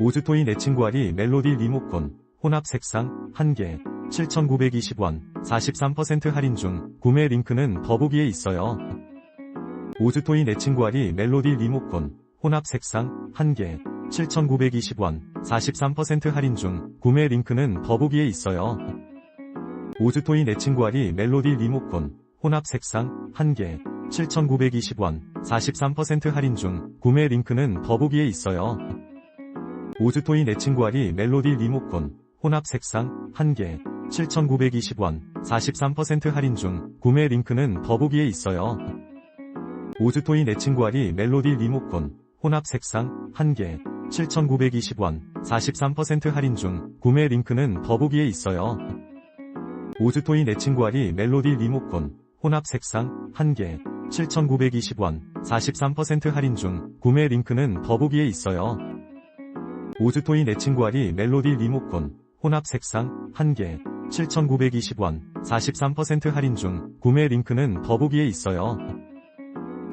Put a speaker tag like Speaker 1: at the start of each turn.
Speaker 1: 오즈토이 내 친구 아리 멜로디 리모콘 혼합 색상 1개 7,920원 43% 할인 중 구매 링크는 더보기에 있어요. 오즈토이 내 친구 아리 멜로디 리모콘 혼합 색상 1개 7,920원 43% 할인 중 구매 링크는 더보기에 있어요. 오즈토이 내 친구 아리 멜로디 리모콘 혼합 색상 1개 7,920원 43% 할인 중 구매 링크는 더보기에 있어요. 오즈토이 내 친구 아리 멜로디 리모콘 혼합 색상 1개 7,920원 43% 할인 중 구매 링크는 더보기에 있어요. 오즈토이 내 친구 아리 멜로디 리모콘 혼합 색상 1개 7,920원 43% 할인 중 구매 링크는 더보기에 있어요. 오즈토이 내 친구 아리 멜로디 리모콘 혼합 색상 1개 7,920원 43% 할인 중 구매 링크는 더보기에 있어요. 오즈토이 내 친구 아리 멜로디 리모콘 혼합 색상 1개 7,920원 43% 할인 중 구매 링크는 더보기에 있어요.